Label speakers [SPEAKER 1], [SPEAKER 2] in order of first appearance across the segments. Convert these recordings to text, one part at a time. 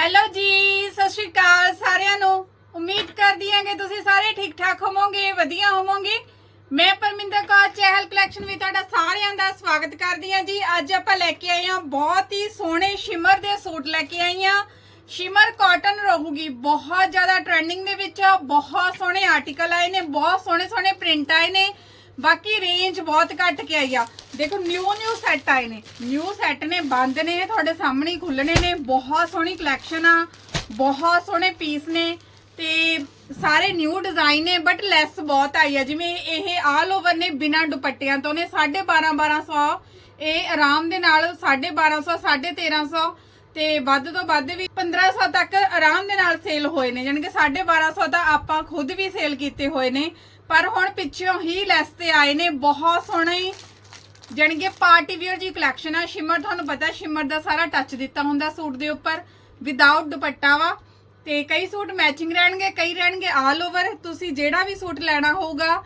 [SPEAKER 1] Hello ਜੀ, ਸਤਿ ਸ਼੍ਰੀ ਅਕਾਲ ਸਾਰਿਆਂ ਨੂੰ। ਉਮੀਦ ਕਰਦੀ ਹਾਂ ਕਿ ਤੁਸੀਂ ਸਾਰੇ ਠੀਕ ਠਾਕ ਹੋਵੋਗੇ, ਵਧੀਆ ਹੋਵੋਗੇ। ਮੈਂ ਪਰਮਿੰਦਰ ਕੌਰ, ਚਹਿਲ ਕਲੈਕਸ਼ਨ ਵਿੱਚ ਤੁਹਾਡਾ ਸਾਰਿਆਂ ਦਾ ਸਵਾਗਤ ਕਰਦੀ ਹਾਂ ਜੀ। ਅੱਜ ਆਪਾਂ ਲੈ ਕੇ ਆਏ ਹਾਂ ਬਹੁਤ ਹੀ ਸੋਹਣੇ ਸ਼ਿਮਰ ਦੇ ਸੂਟ ਲੈ ਕੇ ਆਈ ਹਾਂ। ਸ਼ਿਮਰ ਕਾਟਨ ਰਹੂਗੀ, ਬਹੁਤ ਜ਼ਿਆਦਾ ਟ੍ਰੈਂਡਿੰਗ ਦੇ ਵਿੱਚ, ਬਹੁਤ ਸੋਹਣੇ ਆਰਟੀਕਲ ਆਏ ਨੇ, ਬਹੁਤ ਸੋਹਣੇ ਸੋਹਣੇ ਪ੍ਰਿੰਟ ਆਏ ਨੇ। ਬਾਕੀ ਰੇਂਜ ਬਹੁਤ ਘੱਟ ਕੇ ਆਈ ਆ। ਦੇਖੋ ਨਿਊ ਨਿਊ ਸੈੱਟ ਆਏ ਨੇ। ਨਿਊ ਸੈੱਟ ਨੇ, ਬੰਦ ਨੇ, ਤੁਹਾਡੇ ਸਾਹਮਣੇ ਹੀ ਖੁੱਲਣੇ ਨੇ। ਬਹੁਤ ਸੋਹਣੀ ਕਲੈਕਸ਼ਨ ਆ, ਬਹੁਤ ਸੋਹਣੇ ਪੀਸ ਨੇ ਤੇ ਸਾਰੇ ਨਿਊ ਡਿਜ਼ਾਈਨ ਨੇ ਬਟ ਲੈਸ ਬਹੁਤ ਆਈ ਆ। ਜਿਵੇਂ ਇਹ ਆਲ ਓਵਰ ਨੇ, ਬਿਨਾਂ ਦੁਪੱਟਿਆਂ ਤੋਂ ਨੇ 12.5 1200 ਇਹ ਆਰਾਮ ਦੇ ਨਾਲ 1250 1350 ਤੇ ਵੱਧ ਤੋਂ ਵੱਧ ਵੀ 1500 ਤੱਕ ਆਰਾਮ ਦੇ ਨਾਲ ਸੇਲ ਹੋਏ ਨੇ। ਯਾਨੀ ਕਿ 1250 ਤਾਂ ਆਪਾਂ ਖੁਦ ਵੀ ਸੇਲ ਕੀਤੇ ਹੋਏ ਨੇ। ਪਰ ਹੁਣ ਪਿੱਛੋਂ ਹੀ ਲੈਸ ਤੇ ਆਏ ਨੇ, ਬਹੁਤ ਸੋਹਣੇ। ਜਾਣੀ ਕਿ ਪਾਰਟੀ ਵੀਅਰ ਜੀ ਕਲੈਕਸ਼ਨ ਆ। ਸ਼ਿਮਰ, ਤੁਹਾਨੂੰ ਪਤਾ ਸ਼ਿਮਰ ਦਾ ਸਾਰਾ ਟੱਚ ਦਿੱਤਾ ਹੁੰਦਾ ਸੂਟ ਦੇ ਉੱਪਰ ਵਿਦਆਊਟ ਦੁਪੱਟਾ ਵਾ। ਤੇ ਕਈ ਸੂਟ ਮੈਚਿੰਗ ਰਹਿਣਗੇ, ਕਈ ਰਹਿਣਗੇ ਆਲ ਓਵਰ ਤੁਸੀਂ ਜਿਹੜਾ ਵੀ ਸੂਟ ਲੈਣਾ ਹੋਊਗਾ,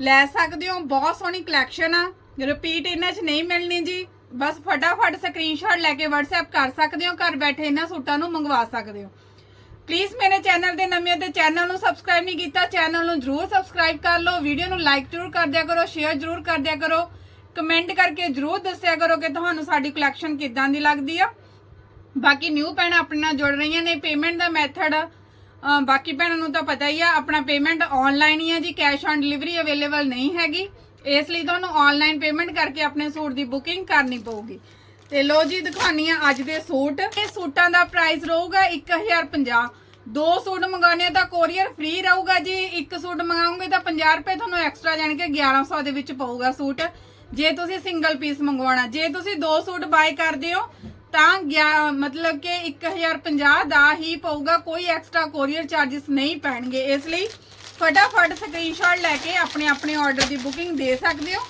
[SPEAKER 1] ਲੈ ਸਕਦੇ ਹੋ। ਬਹੁਤ ਸੋਹਣੀ ਕਲੈਕਸ਼ਨ ਆ। ਰਿਪੀਟ ਇਹਨਾਂ 'ਚ ਨਹੀਂ ਮਿਲਣੀ ਜੀ। ਬਸ ਫਟਾਫਟ ਸਕਰੀਨਸ਼ਾਟ ਲੈ ਕੇ WhatsApp ਕਰ ਸਕਦੇ ਹੋ। ਘਰ ਬੈਠੇ ਇਹਨਾਂ ਸੂਟਾਂ ਨੂੰ ਮੰਗਵਾ ਸਕਦੇ ਹੋ। ਪਲੀਜ਼ ਮੇਰੇ ਚੈਨਲ ਦੇ ਨਵੇਂ ਤੇ ਚੈਨਲ ਨੂੰ ਸਬਸਕ੍ਰਾਈਬ ਨਹੀਂ ਕੀਤਾ ਚੈਨਲ ਨੂੰ ਜਰੂਰ ਸਬਸਕ੍ਰਾਈਬ ਕਰ ਲਓ ਵੀਡੀਓ ਨੂੰ ਲਾਈਕ ਜਰੂਰ ਕਰ ਦਿਆ ਕਰੋ ਸ਼ੇਅਰ ਜਰੂਰ ਕਰ ਦਿਆ ਕਰੋ ਕਮੈਂਟ ਕਰਕੇ ਜਰੂਰ ਦੱਸਿਆ ਕਰੋ ਕਿ ਤੁਹਾਨੂੰ ਸਾਡੀ ਕਲੈਕਸ਼ਨ ਕਿੱਦਾਂ ਦੀ ਲੱਗਦੀ ਆ। ਬਾਕੀ ਨਿਊ ਭੈਣਾਂ ਆਪਣੇ ਨਾਲ ਜੁੜ ਰਹੀਆਂ ਨੇ ਪੇਮੈਂਟ ਦਾ ਮੈਥਡ ਬਾਕੀ ਭੈਣਾਂ ਨੂੰ ਤਾਂ ਪਤਾ ਹੀ ਆ, ਆਪਣਾ ਪੇਮੈਂਟ ਆਨਲਾਈਨ ਹੀ ਆ ਜੀ ਕੈਸ਼ ਔਨ ਡਿਲੀਵਰੀ ਅਵੇਲੇਬਲ ਨਹੀਂ ਹੈਗੀ। ਇਸ ਲਈ ਤੁਹਾਨੂੰ ਆਨਲਾਈਨ ਪੇਮੈਂਟ ਕਰਕੇ ਆਪਣੇ ਸੂਟ ਦੀ ਬੁਕਿੰਗ ਕਰਨੀ ਪਊਗੀ। ਤੇ ਲੋ ਜੀ ਦਿਖਾਉਣੀ ਆ ਅੱਜ ਦੇ ਸੂਟ। ਇਹ ਸੂਟਾਂ ਦਾ ਪ੍ਰਾਈਸ ਰਹੂਗਾ 1050 ਦੋ ਸੂਟ ਮੰਗਾਉਣੇ ਆ ਤਾਂ ਕੋਰੀਅਰ ਫ੍ਰੀ ਰਹੂਗਾ ਜੀ। ਇੱਕ ਸੂਟ ਮੰਗਾਉਂਗੇ ਤਾਂ 50 ਰੁਪਏ ਤੁਹਾਨੂੰ ਐਕਸਟਰਾ ਜਾਣ ਕੇ 1100 ਦੇ ਵਿੱਚ ਪਊਗਾ ਸੂਟ। ਜੇ ਤੁਸੀਂ ਸਿੰਗਲ ਪੀਸ ਮੰਗਵਾਉਣਾ, ਜੇ ਤੁਸੀਂ ਦੋ ਸੂਟ ਬਾਏ ਕਰਦੇ ਹੋ, ਤਾਂ ਗਿਆ- ਮਤਲਬ ਕਿ 1050 ਦਾ ਹੀ ਪਊਗਾ। ਕੋਈ ਐਕਸਟਰਾ ਕੋਰੀਅਰ ਚਾਰजेस ਨਹੀਂ ਪੈਣਗੇ। ਇਸ ਲਈ ਫਟਾਫਟ ਸਕਰੀਨਸ਼ਾਟ ਲੈ ਕੇ ਆਪਣੇ ਆਪਣੇ ਆਰਡਰ ਦੀ ਬੁਕਿੰਗ ਦੇ ਸਕਦੇ ਹੋ।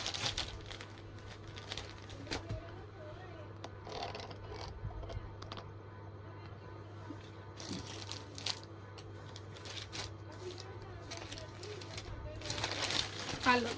[SPEAKER 1] ਹਲੋ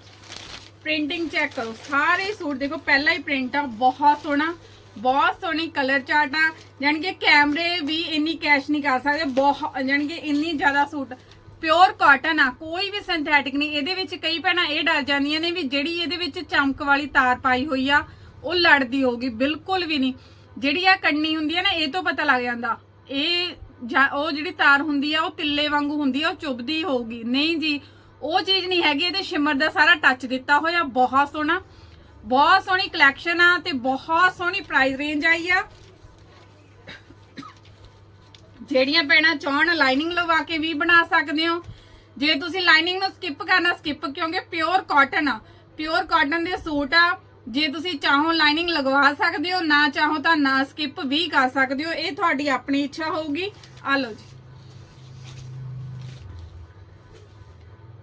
[SPEAKER 1] ਪ੍ਰਿੰਟਿੰਗ ਚੈੱਕ ਕਰੋ। ਸਾਰੇ ਸੂਟ ਦੇਖੋ, ਪਹਿਲਾ ਹੀ ਪ੍ਰਿੰਟ ਆ, ਬਹੁਤ ਸੋਹਣਾ, ਬਹੁਤ ਸੋਹਣੀ ਕਲਰ ਚਾਰਟ ਆ। ਜਾਣੀ ਕਿ ਕੈਮਰੇ ਵੀ ਇੰਨੀ ਕੈਸ਼ ਨਹੀਂ ਕਰ ਸਕਦੇ ਬਹੁਤ ਜਾਣੀ ਕਿ ਇੰਨੀ ਜ਼ਿਆਦਾ ਸੂਟ। ਪਿਓਰ ਕਾਟਨ ਆ, ਕੋਈ ਵੀ ਸਿੰਥੈਟਿਕ ਨਹੀਂ। ਇਹਦੇ ਵਿੱਚ ਕਈ ਭੈਣਾਂ ਇਹ ਡਰ ਜਾਂਦੀਆਂ ਨੇ ਵੀ ਜਿਹੜੀ ਇਹਦੇ ਵਿੱਚ ਚਮਕ ਵਾਲੀ ਤਾਰ ਪਾਈ ਹੋਈ ਆ, ਉਹ ਲੜਦੀ ਹੋਊਗੀ, ਬਿਲਕੁਲ ਵੀ ਨਹੀਂ। ਜਿਹੜੀ ਆ ਕੰਨੀ ਹੁੰਦੀ ਆ ਨਾ, ਇਹ ਤੋਂ ਪਤਾ ਲੱਗ ਜਾਂਦਾ। ਇਹ ਉਹ ਜਿਹੜੀ ਤਾਰ ਹੁੰਦੀ ਆ, ਉਹ ਤਿੱਲੇ ਵਾਂਗੂ ਹੁੰਦੀ ਆ, ਉਹ ਚੁੱਭਦੀ ਹੋਊਗੀ। ਨਹੀਂ ਜੀ ਉਹ ਚੀਜ਼ ਨਹੀਂ ਹੈਗੀ, ਇਹਦੇ ਸ਼ਿਮਰ ਦਾ ਸਾਰਾ ਟੱਚ ਦਿੱਤਾ ਹੋਇਆ, ਬਹੁਤ ਸੋਹਣਾ, ਬਹੁਤ ਸੋਹਣੀ ਕਲੈਕਸ਼ਨ ਆ ਤੇ ਬਹੁਤ ਸੋਹਣੀ ਪ੍ਰਾਈਸ ਰੇਂਜ ਆਈ ਆ। ਜਿਹੜੀਆਂ ਪੈਣਾ ਚਾਹਣ ਲਾਈਨਿੰਗ ਲਵਾ ਕੇ ਵੀ ਬਣਾ ਸਕਦੇ ਹੋ। ਜੇ ਤੁਸੀਂ ਲਾਈਨਿੰਗ ਨੂੰ ਸਕਿਪ ਕਰਨਾ ਸਕਿਪ ਕਿਉਂਕਿ ਪਿਓਰ ਕਾਟਨ ਆ। ਪਿਓਰ ਕਾਟਨ ਦੇ ਸੂਟ ਆ। ਜੇ ਤੁਸੀਂ ਚਾਹੋ ਲਾਈਨਿੰਗ ਲਗਵਾ ਸਕਦੇ ਹੋ, ਨਾ ਚਾਹੋ ਤਾਂ ਨਾ ਸਕਿਪ ਵੀ ਕਰ ਸਕਦੇ ਹੋ। ਇਹ ਤੁਹਾਡੀ ਆਪਣੀ ਇੱਛਾ ਹੋਊਗੀ। ਆ ਲਓ ਜੀ।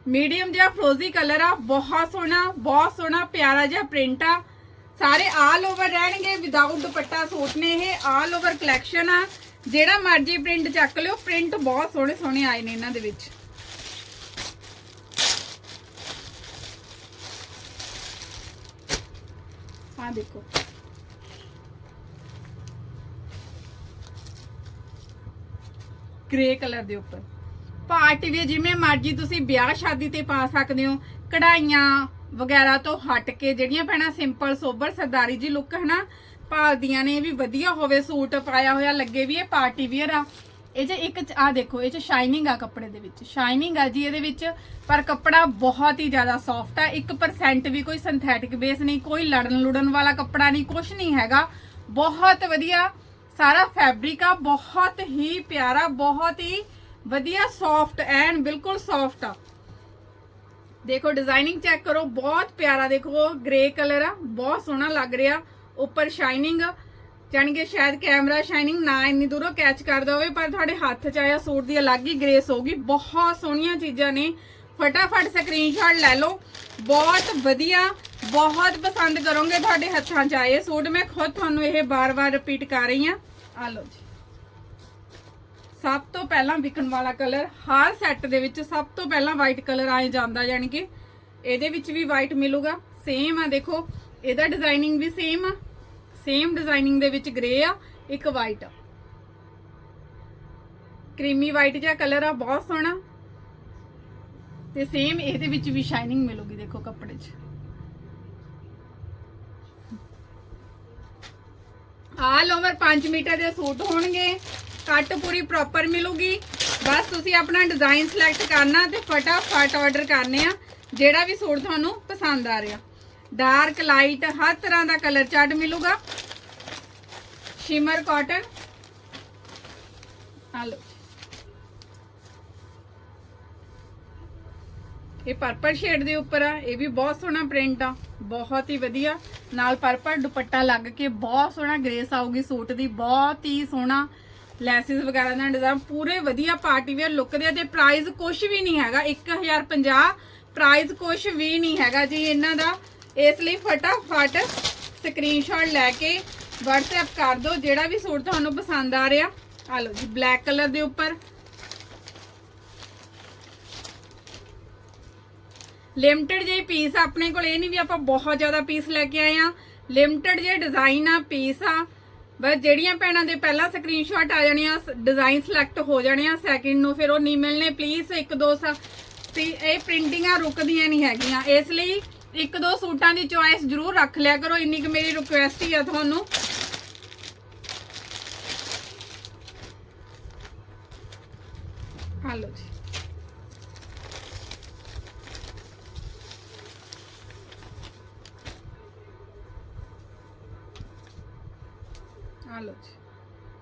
[SPEAKER 1] ਮੀਡੀਅਮ ਜਿਹਾ ਫਰੋਜ਼ੀ ਕਲਰ ਆ, ਬਹੁਤ ਸੋਹਣਾ ਬਹੁਤ ਸੋਹਣਾ, ਪਿਆਰਾ ਜਿਹਾ ਪ੍ਰਿੰਟ ਆ। ਸਾਰੇ ਆਲ ਓਵਰ ਰਹਿਣਗੇ ਵਿਦਆਊਟ ਦੁਪੱਟਾ ਸੂਟ ਨੇ ਇਹ ਆਲ ਓਵਰ ਕਲੈਕਸ਼ਨ ਆ। ਜਿਹੜਾ ਮਰਜ਼ੀ ਪ੍ਰਿੰਟ ਚੱਕ ਲਿਓ, ਪ੍ਰਿੰਟ ਬਹੁਤ ਸੋਹਣੇ ਸੋਹਣੇ ਆਏ ਨੇ ਇਹਨਾਂ ਦੇ ਵਿੱਚ। ਆ ਦੇਖੋ। ਗ੍ਰੇ ਕਲਰ ਦੇ ਉੱਪਰ। ਪਾਰਟੀ ਵੀ ਜਿਵੇਂ ਮਰਜ਼ੀ ਤੁਸੀਂ ਵਿਆਹ ਸ਼ਾਦੀ ਤੇ ਪਾ ਸਕਦੇ ਹੋ। ਕਢਾਈਆਂ ਵਗੈਰਾ ਤੋਂ ਹਟ ਕੇ ਜਿਹੜੀਆਂ ਪੈਣਾ ਸਿੰਪਲ ਸੋਬਰ ਸਰਦਾਰੀ ਜੀ ਲੁੱਕ ਹਨਾ, ਭਾਲਦੀਆਂ ਨੇ, ਇਹ ਵੀ ਵਧੀਆ ਹੋਵੇ, ਸੂਟ ਪਾਇਆ ਹੋਇਆ ਲੱਗੇ ਵੀ ਇਹ ਪਾਰਟੀ ਵੀਅਰ ਆ। ਇਹ ਚ ਇੱਕ ਆ ਦੇਖੋ, ਇਹ ਚ ਸ਼ਾਈਨਿੰਗ ਆ ਕੱਪੜੇ ਦੇ ਵਿੱਚ। ਸ਼ਾਈਨਿੰਗ ਆ ਜੀ ਇਹਦੇ ਵਿੱਚ, ਪਰ ਕੱਪੜਾ ਬਹੁਤ ਹੀ ਜ਼ਿਆਦਾ ਸੌਫਟ ਆ। 1% ਵੀ ਕੋਈ ਸਿੰਥੈਟਿਕ ਬੇਸ ਨਹੀਂ, ਕੋਈ ਲੜਨ ਲੁੜਨ ਵਾਲਾ ਕੱਪੜਾ ਨਹੀਂ ਕੁਝ ਨਹੀਂ ਹੈਗਾ। ਬਹੁਤ ਵਧੀਆ, ਸਾਰਾ ਫੈਬਰਿਕ ਆ, ਬਹੁਤ ਹੀ ਪਿਆਰਾ, ਬਹੁਤ ਹੀ ਵਧੀਆ ਸੌਫਟ ਐਨ ਬਿਲਕੁਲ ਸੌਫਟ ਆ। ਦੇਖੋ ਡਿਜ਼ਾਈਨਿੰਗ ਚੈੱਕ ਕਰੋ, ਬਹੁਤ ਪਿਆਰਾ ਦੇਖੋ ਗ੍ਰੇ ਕਲਰ ਆ, ਬਹੁਤ ਸੋਹਣਾ ਲੱਗ ਰਿਹਾ, ਉੱਪਰ ਸ਼ਾਈਨਿੰਗ ਜਾਣੀ ਕਿ ਸ਼ਾਇਦ ਕੈਮਰਾ ਸ਼ਾਈਨਿੰਗ ਨਾ ਇੰਨੀ ਦੂਰੋਂ ਕੈਚ ਕਰਦਾ ਹੋਵੇ, ਪਰ ਤੁਹਾਡੇ ਹੱਥ 'ਚ ਆਇਆ ਸੂਟ ਦੀ ਅਲੱਗ ਹੀ ਗ੍ਰੇਸ ਹੋਊਗੀ। ਬਹੁਤ ਸੋਹਣੀਆਂ ਚੀਜ਼ਾਂ ਨੇ। ਫਟਾਫਟ ਸਕਰੀਨਸ਼ਾਟ ਲੈ ਲਓ। ਬਹੁਤ ਵਧੀਆ, ਬਹੁਤ ਪਸੰਦ ਕਰੋਗੇ ਤੁਹਾਡੇ ਹੱਥਾਂ 'ਚ ਆਏ ਸੂਟ। ਮੈਂ ਖੁਦ ਤੁਹਾਨੂੰ ਇਹ ਬਾਰ-ਬਾਰ ਰਿਪੀਟ ਕਰ ਰਹੀ ਹਾਂ। ਆ ਲਓ ਜੀ। ਸਭ ਤੋਂ ਪਹਿਲਾਂ ਵਿਕਣ ਵਾਲਾ ਕਲਰ ਹਰ ਸੈੱਟ ਦੇ ਵਿੱਚ ਸਭ ਤੋਂ ਪਹਿਲਾਂ ਵਾਈਟ ਕਲਰ ਆਏ ਜਾਂਦਾ, ਯਾਨੀ ਕਿ ਇਹਦੇ ਵਿੱਚ ਵੀ ਵਾਈਟ ਮਿਲੂਗਾ। ਸੇਮ ਆ ਦੇਖੋ, ਇਹਦਾ ਡਿਜ਼ਾਈਨਿੰਗ ਵੀ ਸੇਮ ਆ। ਸੇਮ ਡਿਜ਼ਾਈਨਿੰਗ ਦੇ ਵਿੱਚ ਗ੍ਰੇ ਆ, ਇੱਕ ਵਾਈਟ ਆ। ਕਰੀਮੀ ਵਾਈਟ ਜਿਹਾ ਕਲਰ ਆ, ਬਹੁਤ ਸੋਹਣਾ। ਤੇ ਸੇਮ ਇਹਦੇ ਵਿੱਚ ਵੀ ਸ਼ਾਈਨਿੰਗ ਮਿਲੂਗੀ, ਦੇਖੋ ਕੱਪੜੇ 'ਚ। ਆਲ ਓਵਰ 5 ਮੀਟਰ ਦੇ ਸੂਟ ਹੋਣਗੇ। ਕੱਟ ਪੂਰੀ ਪ੍ਰੋਪਰ ਮਿਲੂਗੀ। ਬਸ ਤੁਸੀਂ ਆਪਣਾ ਡਿਜ਼ਾਈਨ ਸਿਲੈਕਟ ਕਰਨਾ ਤੇ ਫਟਾਫਟ ਆਰਡਰ ਕਰਨੇ ਆ, ਜਿਹੜਾ ਵੀ ਸੂਟ ਤੁਹਾਨੂੰ ਪਸੰਦ ਆ ਰਿਹਾ। ਡਾਰਕ ਲਾਈਟ ਹਰ ਤਰ੍ਹਾਂ ਦਾ ਕਲਰ ਚਾਰਟ ਮਿਲੂਗਾ। ਸ਼ਿਮਰ ਕਾਟਨ ਹਲੋ ਇਹ ਪਰਪਲ ਸ਼ੇਡ ਦੇ ਉੱਪਰ ਆ, ਇਹ ਵੀ ਬਹੁਤ ਸੋਹਣਾ ਪ੍ਰਿੰਟ ਆ, ਬਹੁਤ ਹੀ ਵਧੀਆ। ਨਾਲ ਪਰਪਲ ਦੁਪੱਟਾ ਲੱਗ ਕੇ ਬਹੁਤ ਸੋਹਣਾ ਗ੍ਰੇਸ ਆਊਗੀ ਸੂਟ ਦੀ, ਬਹੁਤ ਹੀ ਸੋਹਣਾ। ਲੈਸਿਸ ਵਗੈਰਾ ਦਾ ਡਿਜ਼ਾਈਨ ਪੂਰੇ ਵਧੀਆ ਪਾਰਟੀ ਵੇਅਰ ਲੁੱਕ ਦੇ ਆ ਤੇ ਪ੍ਰਾਈਸ ਕੁਝ ਵੀ ਨਹੀਂ ਹੈਗਾ 1050 ਪ੍ਰਾਈਸ ਕੁਝ ਵੀ ਨਹੀਂ ਹੈਗਾ ਜੀ ਇਹਨਾਂ ਦਾ। ਇਸ ਲਈ ਫਟਾਫਟ ਸਕਰੀਨਸ਼ਾਟ ਲੈ ਕੇ WhatsApp ਕਰ ਦਿਓ, ਜਿਹੜਾ ਵੀ ਸੂਟ ਤੁਹਾਨੂੰ ਪਸੰਦ ਆ ਰਿਹਾ। ਆ ਲਓ ਜੀ ਬਲੈਕ ਕਲਰ ਦੇ ਉੱਪਰ। ਲਿਮਟਿਡ ਜੇ ਪੀਸ ਆਪਣੇ ਕੋਲ ਇਹ ਨਹੀਂ ਵੀ ਆਪਾਂ ਬਹੁਤ ਜ਼ਿਆਦਾ ਪੀਸ ਲੈ ਕੇ ਆਏ ਆ। ਲਿਮਟਿਡ ਜਿਹੇ ਡਿਜ਼ਾਈਨ ਆ ਪੀਸ ਆ। ਬਸ ਜਿਹੜੀਆਂ ਭੈਣਾਂ ਦੇ ਪਹਿਲਾਂ ਸਕਰੀਨਸ਼ਾਟ ਆ ਜਾਣੀਆਂ ਡਿਜ਼ਾਈਨ ਸਿਲੈਕਟ ਹੋ ਜਾਣੇ ਆ ਸੈਕਿੰਡ ਨੂੰ ਫਿਰ ਉਹ ਨਹੀਂ ਮਿਲਨੇ ਪਲੀਜ਼ ਇੱਕ ਦੋ ਸਾ ਤੇ ਇਹ ਪ੍ਰਿੰਟਿੰਗਾਂ ਰੁਕਦੀਆਂ ਨਹੀਂ ਹੈਗੀਆਂ। ਇਸ ਲਈ ਇੱਕ ਦੋ ਸੂਟਾਂ ਦੀ ਚੁਆਇਸ ਜ਼ਰੂਰ ਰੱਖ ਲਿਆ ਕਰੋ, ਇੰਨੀ ਕੁ ਮੇਰੀ ਰਿਕੁਐਸਟ ਹੀ ਆ ਤੁਹਾਨੂੰ। ਹਲੋ ਜੀ। ਲਓ ਜੀ।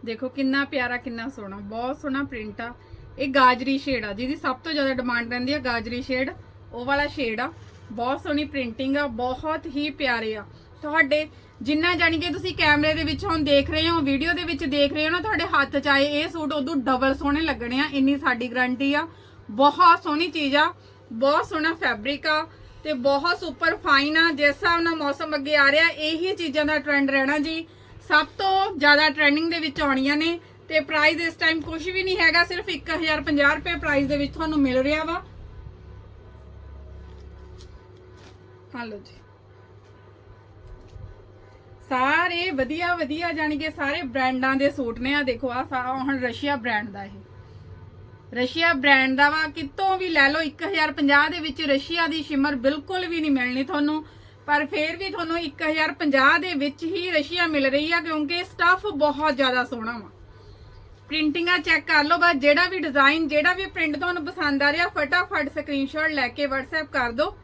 [SPEAKER 1] ਦੇਖੋ ਕਿੰਨਾ ਪਿਆਰਾ, ਕਿੰਨਾ ਸੋਹਣਾ, ਬਹੁਤ ਸੋਹਣਾ ਪ੍ਰਿੰਟ ਆ। ਇਹ ਗਾਜਰੀ ਸ਼ੇਡ ਆ, ਜਿਹਦੀ ਸਭ ਤੋਂ ਜ਼ਿਆਦਾ ਡਿਮਾਂਡ ਰਹਿੰਦੀ ਆ ਗਾਜਰੀ ਸ਼ੇਡ ਉਹ ਵਾਲਾ ਸ਼ੇਡ ਆ। ਬਹੁਤ ਸੋਹਣੀ ਪ੍ਰਿੰਟਿੰਗ ਆ, ਬਹੁਤ ਹੀ ਪਿਆਰੇ ਆ। ਤੁਹਾਡੇ ਜਿੰਨਾ ਜਾਣੀ ਕਿ ਤੁਸੀਂ ਕੈਮਰੇ ਦੇ ਵਿੱਚ ਹੁਣ ਦੇਖ ਰਹੇ ਹੋ ਵੀਡੀਓ ਦੇ ਵਿੱਚ ਦੇਖ ਰਹੇ ਹੋ ਨਾ, ਤੁਹਾਡੇ ਹੱਥ 'ਚ ਆਏ ਇਹ ਸੂਟ, ਉਦੋਂ ਡਬਲ ਸੋਹਣੇ ਲੱਗਣੇ ਆ, ਇੰਨੀ ਸਾਡੀ ਗਰੰਟੀ ਆ। ਬਹੁਤ ਸੋਹਣੀ ਚੀਜ਼ ਆ, ਬਹੁਤ ਸੋਹਣਾ ਫੈਬਰਿਕ ਆ ਤੇ ਬਹੁਤ ਸੁਪਰ ਫਾਈਨ ਆ। ਜਿਸ ਹਿਸਾਬ ਨਾਲ ਮੌਸਮ ਅੱਗੇ ਆ ਰਿਹਾ, ਇਹੀ ਚੀਜ਼ਾਂ ਦਾ ਟ੍ਰੈਂਡ ਰਹਿਣਾ ਜੀ। ਸਭ ਤੋਂ ਜ਼ਿਆਦਾ ਟ੍ਰੈਂਡਿੰਗ ਦੇ ਵਿੱਚ ਆਉਣੀਆਂ ਨੇ ਤੇ ਪ੍ਰਾਈਸ ਇਸ ਟਾਈਮ ਕੁਝ ਵੀ ਨਹੀਂ ਹੈਗਾ, ਸਿਰਫ 1050 ਰੁਪਏ ਪ੍ਰਾਈਸ ਦੇ ਵਿੱਚ ਤੁਹਾਨੂੰ ਮਿਲ ਰਿਹਾ ਵਾ। ਹਲੋ ਜੀ। ਸਾਰੇ ਵਧੀਆ ਵਧੀਆ ਜਾਣੀ ਕਿ ਸਾਰੇ ਬ੍ਰਾਂਡਾਂ ਦੇ ਸੂਟ ਨੇ। ਆ ਦੇਖੋ ਆ ਹੁਣ ਰਸ਼ੀਆ ਬ੍ਰਾਂਡ ਦਾ ਇਹ। ਰਸ਼ੀਆ ਬ੍ਰਾਂਡ ਦਾ ਵਾ, ਕਿਤੋਂ ਵੀ ਲੈ ਲਓ 1050 ਦੇ ਵਿੱਚ ਰਸ਼ੀਆ ਦੀ ਸ਼ਿਮਰ ਬਿਲਕੁਲ ਵੀ ਨਹੀਂ ਮਿਲਣੀ ਤੁਹਾਨੂੰ। ਪਰ ਫਿਰ ਵੀ ਤੁਹਾਨੂੰ 1050 ਦੇ ਵਿੱਚ ਹੀ ਰਸ਼ੀਆ ਮਿਲ ਰਹੀ ਆ, ਕਿਉਂਕਿ ਸਟੱਫ ਬਹੁਤ ਜ਼ਿਆਦਾ ਸੋਹਣਾ ਵਾ। ਪ੍ਰਿੰਟਿੰਗਾਂ ਚੈੱਕ ਕਰ ਲਓ, ਬਸ ਜਿਹੜਾ ਵੀ ਡਿਜ਼ਾਈਨ ਜਿਹੜਾ ਵੀ ਪ੍ਰਿੰਟ ਤੁਹਾਨੂੰ ਪਸੰਦ ਆ ਰਿਹਾ, ਫਟਾਫਟ ਸਕਰੀਨਸ਼ਾਟ ਲੈ ਕੇ WhatsApp ਕਰ ਦਿਓ।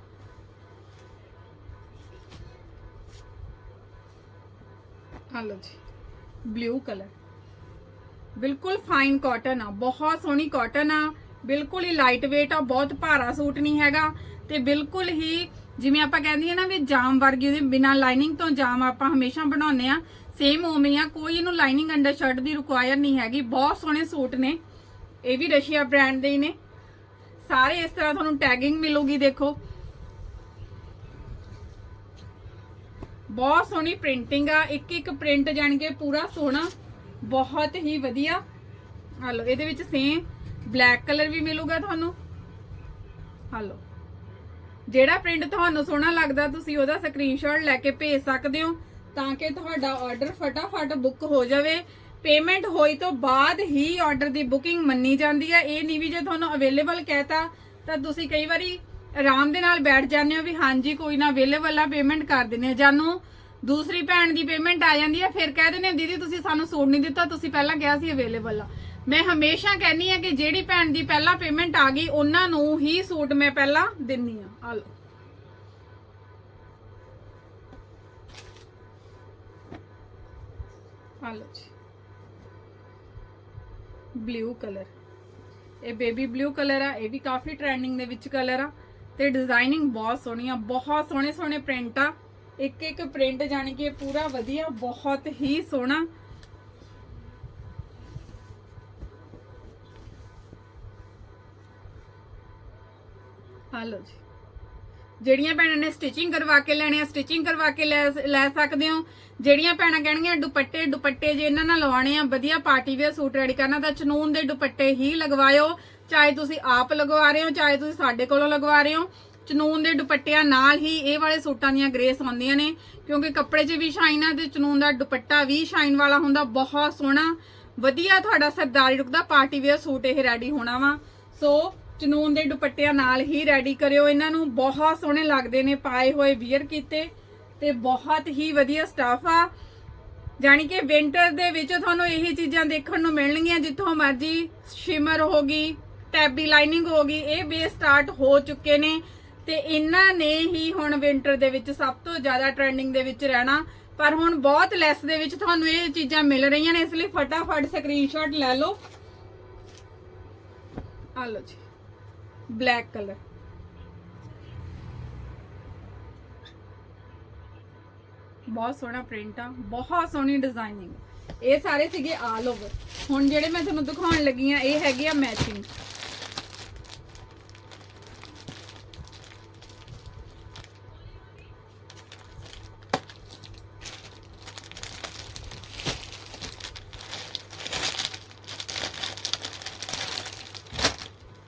[SPEAKER 1] ਹਲੋ ਜੀ ਬਲੂ ਕਲਰ ਬਿਲਕੁਲ ਫਾਈਨ ਕਾਟਨ ਆ, ਬਹੁਤ ਸੋਹਣੀ ਕਾਟਨ ਆ। ਬਿਲਕੁਲ ਹੀ ਲਾਈਟ weight ਆ, ਬਹੁਤ ਭਾਰਾ ਸੂਟ ਨਹੀਂ ਹੈਗਾ। ਤੇ ਬਿਲਕੁਲ ਹੀ ਜਿਵੇਂ ਆਪਾਂ ਕਹਿੰਦੀ ਆ ਨਾ ਵੀ ਜਾਮ ਵਰਗੀ ਉਹਦੇ ਬਿਨਾ ਲਾਈਨਿੰਗ ਤੋਂ ਜਾਮ ਆਪਾਂ ਹਮੇਸ਼ਾ ਬਣਾਉਂਦੇ ਆ ਸੇਮ ਉਵੇਂ ਆ, ਕੋਈ ਇਹਨੂੰ ਲਾਈਨਿੰਗ ਅੰਡਰ ਸ਼ਰਟ ਦੀ ਰਿਕੁਆਇਰ ਨਹੀਂ ਹੈਗੀ। ਬਹੁਤ ਸੋਹਣੇ ਸੂਟ ਨੇ। ਇਹ ਵੀ ਰਸ਼ੀਆ ਬ੍ਰਾਂਡ ਦੇ ਹੀ ਨੇ। ਸਾਰੇ ਇਸ ਤਰ੍ਹਾਂ ਤੁਹਾਨੂੰ ਟੈਗਿੰਗ ਮਿਲੂਗੀ, ਦੇਖੋ। ਬਹੁਤ ਸੋਹਣੀ ਪ੍ਰਿੰਟਿੰਗ ਆ। ਇੱਕ ਇੱਕ ਪ੍ਰਿੰਟ ਜਾਣ ਕੇ ਪੂਰਾ ਸੋਹਣਾ, ਬਹੁਤ ਹੀ ਵਧੀਆ। ਹਲੋ, ਇਹਦੇ ਵਿੱਚ ਸੇਮ ਬਲੈਕ ਕਲਰ ਵੀ ਮਿਲੂਗਾ ਤੁਹਾਨੂੰ। ਹਲੋ। ਜਿਹੜਾ ਪ੍ਰਿੰਟ ਤੁਹਾਨੂੰ ਸੋਹਣਾ ਲੱਗਦਾ, ਤੁਸੀਂ ਉਹਦਾ ਸਕਰੀਨਸ਼ਾਟ ਲੈ ਕੇ ਭੇਜ ਸਕਦੇ ਹੋ ਤਾਂ ਕਿ ਤੁਹਾਡਾ ਆਰਡਰ ਫਟਾਫਟ ਬੁੱਕ ਹੋ ਜਾਵੇ। ਪੇਮੈਂਟ ਹੋਈ ਤੋਂ ਬਾਅਦ ਹੀ ਆਰਡਰ ਦੀ ਬੁਕਿੰਗ ਮੰਨੀ ਜਾਂਦੀ ਹੈ। ਇਹ ਨਹੀਂ ਵੀ ਜੇ ਤੁਹਾਨੂੰ ਅਵੇਲੇਬਲ ਕਹਿਤਾ, ਤਾਂ ਤੁਸੀਂ ਕਈ ਵਾਰੀ ਆਰਾਮ ਦੇ ਨਾਲ ਬੈਠ ਜਾਂਦੇ ਹੋ ਵੀ ਹਾਂਜੀ, ਕੋਈ ਨਾ ਅਵੇਲੇਬਲ ਆ ਪੇਮੈਂਟ ਕਰ ਦਿੰਦੇ ਜਾਨੂੰ ਦੂਸਰੀ ਭੈਣ ਦੀ ਪੇਮੈਂਟ ਆ ਜਾਂਦੀ ਹੈ, ਫਿਰ ਕਹਿ ਦਿੰਦੇ ਆ ਦੀਦੀ, ਤੁਸੀਂ ਸਾਨੂੰ ਸੂਟ ਨਹੀਂ ਦਿੱਤਾ, ਤੁਸੀਂ ਪਹਿਲਾਂ ਕਿਹਾ ਸੀ ਅਵੇਲੇਬਲ ਆ। ਮੈਂ ਹਮੇਸ਼ਾ ਕਹਿੰਨੀ ਆ ਕਿ ਜਿਹੜੀ ਭੈਣ ਦੀ ਪਹਿਲਾਂ ਪੇਮੈਂਟ ਆ ਗਈ, ਉਹਨਾਂ ਨੂੰ ਹੀ ਸੂਟ ਮੈਂ ਪਹਿਲਾਂ ਦਿੰਨੀ ਆ ਆ ਲਓ। ਆ ਲਓ ਜੀ। ਬਲੂ ਕਲਰ ਇਹ ਬੇਬੀ ਬਲੂ ਕਲਰ ਆ, ਇਹ ਵੀ ਕਾਫੀ ਟ੍ਰੈਂਡਿੰਗ ਦੇ ਵਿੱਚ ਕਲਰ ਆ ਤੇ ਡਿਜ਼ਾਈਨਿੰਗ ਬਹੁਤ ਸੋਹਣੀ ਆ, ਬਹੁਤ ਸੋਹਣੇ ਸੋਹਣੇ ਪ੍ਰਿੰਟ ਆ। ਇੱਕ ਇੱਕ ਪ੍ਰਿੰਟ ਜਾਣੀ ਕਿ ਪੂਰਾ ਵਧੀਆ, ਬਹੁਤ ਹੀ ਸੋਹਣਾ ਹਾਲੋ ਜੀ। ਜਿਹੜੀਆਂ ਭੈਣਾਂ ਨੇ ਸਟਿਚਿੰਗ ਕਰਵਾ ਕੇ ਲੈਣੇ ਆ ਸਟਿਚਿੰਗ ਕਰਵਾ ਕੇ ਲੈ ਲੈ ਸਕਦੇ ਹੋ। ਜਿਹੜੀਆਂ ਭੈਣਾਂ ਕਹਿਣਗੀਆਂ ਦੁਪੱਟੇ ਦੁਪੱਟੇ ਜੇ ਇਹਨਾਂ ਨਾਲ ਲਵਾਉਣੇ ਆ, ਵਧੀਆ ਪਾਰਟੀ ਵੇਅਰ ਸੂਟ ਰੈਡੀ ਕਰਨਾ, ਤਾਂ ਚਨੂਨ ਦੇ ਦੁਪੱਟੇ ਹੀ ਲਗਵਾਇਓ। ਚਾਹੇ ਤੁਸੀਂ ਆਪ ਲਗਵਾ ਰਹੇ ਹੋ, ਚਾਹੇ ਤੁਸੀਂ ਸਾਡੇ ਕੋਲੋਂ ਲਗਵਾ ਰਹੇ ਹੋ। ਚਨੂਨ ਦੇ ਦੁਪੱਟਿਆਂ ਨਾਲ ਹੀ ਇਹ ਵਾਲੇ ਸੂਟਾਂ ਦੀਆਂ ਗ੍ਰੇਸ ਆਉਂਦੀਆਂ ਨੇ, ਕਿਉਂਕਿ ਕੱਪੜੇ 'ਚ ਵੀ ਸ਼ਾਈਨ ਆ ਤੇ ਚਨੂਨ ਦਾ ਦੁਪੱਟਾ ਵੀ ਸ਼ਾਈਨ ਵਾਲਾ ਹੁੰਦਾ, ਬਹੁਤ ਸੋਹਣਾ। ਵਧੀਆ ਤੁਹਾਡਾ ਸਰਦਾਰੀ ਲੁੱਕ ਦਾ ਪਾਰਟੀ ਵੇਅਰ ਸੂਟ ਇਹ ਰੈਡੀ ਹੋਣਾ ਵਾ। ਸੋ ਚਨੂਨ ਦੇ ਦੁਪੱਟਿਆਂ ਨਾਲ ਹੀ ਰੈਡੀ ਕਰਿਓ। ਇਹਨਾਂ ਨੂੰ ਬਹੁਤ ਸੋਹਣੇ ਲੱਗਦੇ ਨੇ, ਪਾਏ ਹੋਏ ਵੀਅਰ ਕੀਤੇ ਤੇ ਬਹੁਤ ਹੀ ਵਧੀਆ ਸਟਾਫ ਆ। ਜਾਣੀ ਕਿ ਵਿੰਟਰ ਦੇ ਵਿੱਚ ਤੁਹਾਨੂੰ ਇਹ ਚੀਜ਼ਾਂ ਦੇਖਣ ਨੂੰ ਮਿਲਣਗੀਆਂ, ਜਿੱਥੋਂ ਮਰਜ਼ੀ ਸ਼ਿਮਰ ਹੋਗੀ ਟੈਬੀ ਲਾਈਨਿੰਗ ਹੋਗੀ ਇਹ ਬੇਸ ਸਟਾਰਟ ਹੋ ਚੁੱਕੇ ਨੇ। ਤੇ ਇਹਨਾਂ ਨੇ ਹੀ ਹੁਣ ਵਿੰਟਰ ਦੇ ਵਿੱਚ ਸਭ ਤੋਂ ਜ਼ਿਆਦਾ ਟ੍ਰੈਂਡਿੰਗ ਦੇ ਵਿੱਚ ਰਹਿਣਾ। ਪਰ ਹੁਣ ਬਹੁਤ ਲੈਸ ਦੇ ਵਿੱਚ ਤੁਹਾਨੂੰ ਇਹ ਚੀਜ਼ਾਂ ਮਿਲ ਰਹੀਆਂ ਨੇ, ਇਸ ਲਈ ਫਟਾਫਟ ਸਕਰੀਨਸ਼ਾਟ ਲੈ ਲਓ। ਆ ਲਓ ਜੀ। Black colour. ਬਹੁਤ ਸੋਹਣਾ ਪ੍ਰਿੰਟ ਆ, ਬਹੁਤ ਸੋਹਣੀ ਡਿਜ਼ਾਈਨਿੰਗ ਇਹ ਸਾਰੇ ਸੀਗੇ ਆਲ ਓਵਰ ਹੁਣ ਜਿਹੜੇ ਮੈਂ ਤੁਹਾਨੂੰ ਦਿਖਾਉਣ ਲੱਗੀ ਆ, ਇਹ ਹੈਗੇ ਆ ਮੈਚਿੰਗ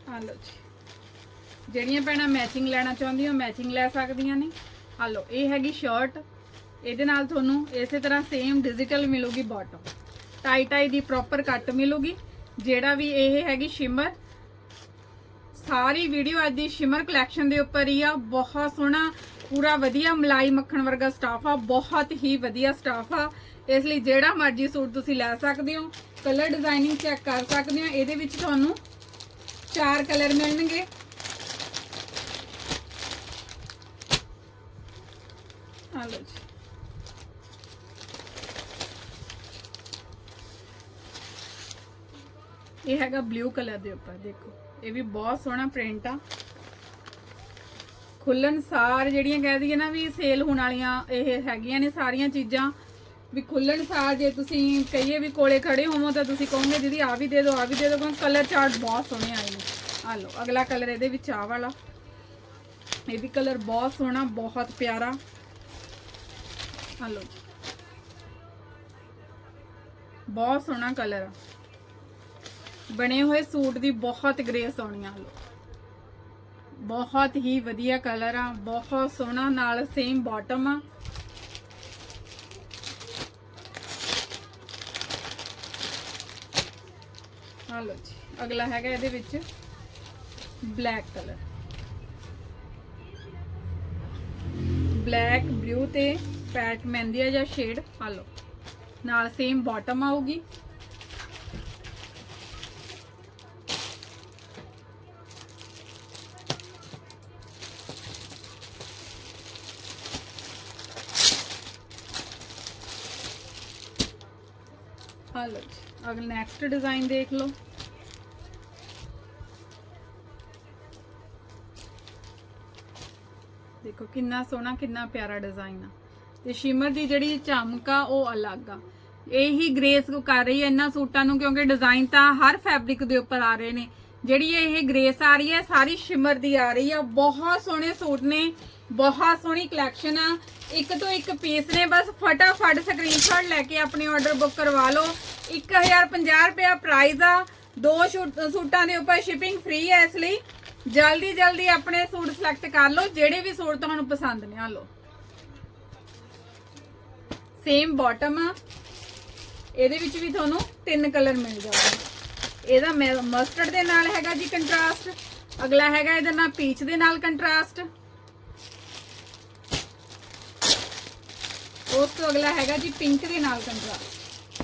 [SPEAKER 1] ਆ ਲਓ ਜੀ ਜਿਹੜੀਆਂ ਭੈਣਾਂ ਮੈਚਿੰਗ ਲੈਣਾ ਚਾਹੁੰਦੀਆਂ ਮੈਚਿੰਗ ਲੈ ਸਕਦੀਆਂ ਨੇ। ਆ ਲਓ, ਇਹ ਹੈਗੀ ਸ਼ਰਟ ਇਹਦੇ ਨਾਲ ਤੁਹਾਨੂੰ ਇਸੇ ਤਰ੍ਹਾਂ ਸੇਮ ਡਿਜੀਟਲ ਮਿਲੂਗੀ ਬਾਟਮ ਟਾਈ ਟਾਈ ਦੀ ਪ੍ਰੋਪਰ ਕੱਟ ਮਿਲੂਗੀ। ਜਿਹੜਾ ਵੀ ਇਹ ਹੈਗੀ ਸ਼ਿਮਰ ਸਾਰੀ ਵੀਡੀਓ ਅੱਜ ਦੀ ਸ਼ਿਮਰ ਕਲੈਕਸ਼ਨ ਦੇ ਉੱਪਰ ਹੀ ਆ। ਬਹੁਤ ਸੋਹਣਾ, ਪੂਰਾ ਵਧੀਆ ਮਲਾਈ ਮੱਖਣ ਵਰਗਾ ਸਟਾਫ ਆ। ਬਹੁਤ ਹੀ ਵਧੀਆ ਸਟਾਫ ਆ। ਇਸ ਲਈ ਜਿਹੜਾ ਮਰਜ਼ੀ ਸੂਟ ਤੁਸੀਂ ਲੈ ਸਕਦੇ ਹੋ। ਕਲਰ ਡਿਜ਼ਾਈਨਿੰਗ ਚੈੱਕ ਕਰ ਸਕਦੇ ਹੋ। ਇਹਦੇ ਵਿੱਚ ਤੁਹਾਨੂੰ ਚਾਰ ਕਲਰ ਮਿਲਣਗੇ। ਆ ਲਓ ਜੀ ਇਹ ਹੈਗਾ ਬਲੂ ਕਲਰ ਦੇ ਉੱਪਰ, ਦੇਖੋ। ਇਹ ਵੀ ਬਹੁਤ ਸੋਹਣਾ ਪ੍ਰਿੰਟ ਆ। ਖੁੱਲਣ ਸਾਰ ਜਿਹੜੀਆਂ ਕਹਿ ਦਈਏ ਨਾ ਵੀ ਸੇਲ ਹੋਣ ਵਾਲੀਆਂ, ਇਹ ਹੈਗੀਆਂ ਨੇ ਸਾਰੀਆਂ ਚੀਜ਼ਾਂ। ਵੀ ਖੁੱਲਣ ਸਾਰ ਜੇ ਤੁਸੀਂ ਕਹੀਏ ਵੀ ਕੋਲੇ ਖੜੇ ਹੋਵੋ ਤਾਂ ਤੁਸੀਂ ਕਹੋਗੇ, ਦੀਦੀ ਆ ਵੀ ਦੇ ਦਿਓ ਆ ਵੀ ਦੇ ਦਿਓ, ਕਿਉਂਕਿ ਕਲਰ ਚਾਰਟ ਬਹੁਤ ਸੋਹਣੇ ਆਏ ਨੇ। ਆ ਲਓ, ਅਗਲਾ ਕਲਰ ਇਹਦੇ ਵਿੱਚ ਆ ਵਾਲਾ। ਇਹ ਵੀ ਕਲਰ ਬਹੁਤ ਸੋਹਣਾ, ਬਹੁਤ ਪਿਆਰਾ। ਆ ਲਓ। ਬਹੁਤ ਸੋਹਣਾ ਕਲਰ ਆ। ਬਣੇ ਹੋਏ ਸੂਟ ਦੀ ਬਹੁਤ ਗ੍ਰੇਸ ਆਉਣੀ ਆ ਲੋ ਬਹੁਤ ਹੀ ਵਧੀਆ ਕਲਰ ਆ, ਬਹੁਤ ਸੋਹਣਾ ਨਾਲ ਸੇਮ ਬਾਟਮ ਆ। ਆ ਲੋ ਜੀ, ਅਗਲਾ ਹੈਗਾ ਇਹਦੇ ਵਿੱਚ ਬਲੈਕ ਕਲਰ ਬਲੈਕ ਬਲੂ ਤੇ ਪੈਟ ਮਹਿੰਦੀ ਜਾਂ ਸ਼ੇਡ, ਆ ਲਓ। ਨਾਲ ਸੇਮ ਬਾਟਮ ਆਊਗੀ। ਆ ਲਓ ਅਗਲਾ ਨੈਕਸਟ ਡਿਜ਼ਾਈਨ ਦੇਖ ਲਓ। ਦੇਖੋ ਕਿੰਨਾ ਸੋਹਣਾ, ਕਿੰਨਾ ਪਿਆਰਾ ਡਿਜ਼ਾਈਨ ਆ। ਤੇ ਸ਼ਿਮਰ ਦੀ ਜਿਹੜੀ ਚਮਕ ਆ, ਉਹ ਅਲੱਗ ਆ। ਇਹੀ ਗ੍ਰੇਸ ਕਰ ਰਹੀ ਹੈ ਇਹਨਾਂ ਸੂਟਾਂ ਨੂੰ, ਕਿਉਂਕਿ ਡਿਜ਼ਾਈਨ ਤਾਂ ਹਰ ਫੈਬਰਿਕ ਦੇ ਉੱਪਰ ਆ ਰਹੇ ਨੇ। ਜਿਹੜੀ ਇਹ ਗ੍ਰੇਸ ਆ ਰਹੀ ਹੈ ਸਾਰੀ ਸ਼ਿਮਰ ਦੀ ਆ ਰਹੀ ਆ। ਬਹੁਤ ਸੋਹਣੇ ਸੂਟ ਨੇ, ਬਹੁਤ ਸੋਹਣੀ ਕਲੈਕਸ਼ਨ ਆ। ਇੱਕ ਤੋਂ ਇੱਕ ਪੀਸ ਨੇ, ਬਸ ਫਟਾਫਟ ਸਕਰੀਨਸ਼ਾਟ ਲੈ ਕੇ ਆਪਣੇ ਆਰਡਰ ਬੁੱਕ ਕਰਵਾ ਲਓ। 1050 ਰੁਪਿਆ ਪ੍ਰਾਈਸ ਆ। ਦੋ ਸ਼ੂਟ- ਸੂਟਾਂ ਦੇ ਉੱਪਰ ਸ਼ਿਪਿੰਗ ਫ੍ਰੀ ਹੈ ਇਸ ਲਈ। ਜਲਦੀ ਜਲਦੀ ਆਪਣੇ ਸੂਟ ਸਿਲੈਕਟ ਕਰ ਲਓ, ਜਿਹੜੇ ਵੀ ਸੂਟ ਤੁਹਾਨੂੰ ਪਸੰਦ ਨੇ ਆ ਲਓ। ਸੇਮ ਬਾਟਮ ਆ। ਇਹਦੇ ਵਿੱਚ ਵੀ ਤੁਹਾਨੂੰ ਤਿੰਨ ਕਲਰ ਮਿਲ ਜਾਣਗੇ। ਇਹਦਾ ਮਸਟਰਡ ਦੇ ਨਾਲ ਹੈਗਾ ਜੀ ਕੰਟਰਾਸਟ ਅਗਲਾ ਹੈਗਾ ਇਹਦੇ ਨਾਲ ਪੀਚ ਦੇ ਨਾਲ ਕੰਟਰਾਸਟ ਉਸ ਤੋਂ ਅਗਲਾ ਹੈਗਾ ਜੀ ਪਿੰਕ ਦੇ ਨਾਲ ਕੰਟਰਾਸਟ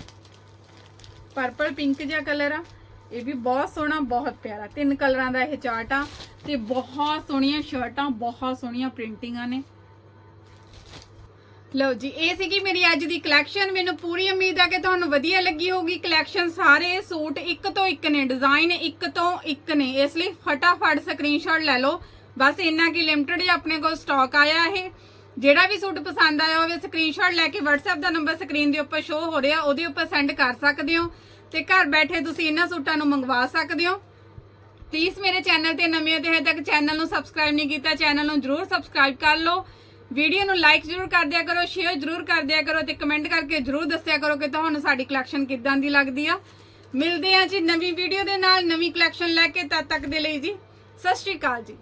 [SPEAKER 1] ਪਰਪਲ ਪਿੰਕ ਜਿਹਾ ਕਲਰ ਆ। ਇਹ ਵੀ ਬਹੁਤ ਸੋਹਣਾ, ਬਹੁਤ ਪਿਆਰਾ। ਤਿੰਨ ਕਲਰਾਂ ਦਾ ਇਹ ਚਾਰਟ ਆ। ਤੇ ਬਹੁਤ ਸੋਹਣੀਆਂ ਸ਼ਰਟਾਂ ਬਹੁਤ ਸੋਹਣੀਆਂ ਪ੍ਰਿੰਟਿੰਗਾਂ ਨੇ। ਲਓ ਜੀ, ਇਹ ਸੀਗੀ ਮੇਰੀ ਅੱਜ ਦੀ ਕਲੈਕਸ਼ਨ ਮੈਨੂੰ ਪੂਰੀ ਉਮੀਦ ਆ ਕਿ ਤੁਹਾਨੂੰ ਵਧੀਆ ਲੱਗੀ ਹੋਊਗੀ। ਕਲੈਕਸ਼ਨ ਸਾਰੇ ਸੂਟ ਇੱਕ ਤੋਂ ਇੱਕ ਨੇ ਡਿਜ਼ਾਈਨ ਇੱਕ ਤੋਂ ਇੱਕ ਨੇ। ਇਸ ਲਈ ਫਟਾਫਟ ਸਕਰੀਨਸ਼ਾਟ ਲੈ ਲਓ। ਬਸ ਇੰਨਾ ਕੀ ਲਿਮਟਿਡ ਜਿਹਾ ਆਪਣੇ ਕੋਲ ਸਟਾਕ ਆਇਆ ਇਹ। ਜਿਹੜਾ ਵੀ ਸੂਟ ਪਸੰਦ ਆਇਆ ਹੋਵੇ ਸਕਰੀਨਸ਼ਾਟ ਲੈ ਕੇ WhatsApp ਦਾ ਨੰਬਰ ਸਕਰੀਨ ਦੇ ਉੱਪਰ ਸ਼ੋ ਹੋ ਰਿਹਾ, ਉਹਦੇ ਉੱਪਰ ਸੈਂਡ ਕਰ ਸਕਦੇ ਹੋ। ਤੇ ਘਰ ਬੈਠੇ ਤੁਸੀਂ ਇਹਨਾਂ ਸੂਟਾਂ ਨੂੰ ਮੰਗਵਾ ਸਕਦੇ ਹੋ। ਪਲੀਜ਼ ਮੇਰੇ ਚੈਨਲ ਤੇ ਨਵੇਂ ਹੋ ਤੇ ਹਜੇ ਤੱਕ ਚੈਨਲ ਨੂੰ ਸਬਸਕ੍ਰਾਈਬ ਨਹੀਂ ਕੀਤਾ ਚੈਨਲ ਨੂੰ ਜਰੂਰ ਸਬਸਕ੍ਰਾਈਬ ਕਰ ਲਓ। ਵੀਡੀਓ ਨੂੰ ਲਾਈਕ ਜਰੂਰ ਕਰ ਦਿਆ ਕਰੋ ਸ਼ੇਅਰ ਜਰੂਰ ਕਰ ਦਿਆ ਕਰੋ ਤੇ ਕਮੈਂਟ ਕਰਕੇ ਜਰੂਰ ਦੱਸਿਆ ਕਰੋ ਕਿ ਤੁਹਾਨੂੰ ਸਾਡੀ ਕਲੈਕਸ਼ਨ ਕਿੱਦਾਂ ਦੀ ਲੱਗਦੀ ਆ। ਮਿਲਦੇ ਆ ਜੀ ਨਵੀਂ ਵੀਡੀਓ ਦੇ ਨਾਲ, ਨਵੀਂ ਕਲੈਕਸ਼ਨ ਲੈ ਕੇ ਤਦ ਤੱਕ ਦੇ ਲਈ ਜੀ, ਸਤਿ ਸ਼੍ਰੀ ਅਕਾਲ ਜੀ।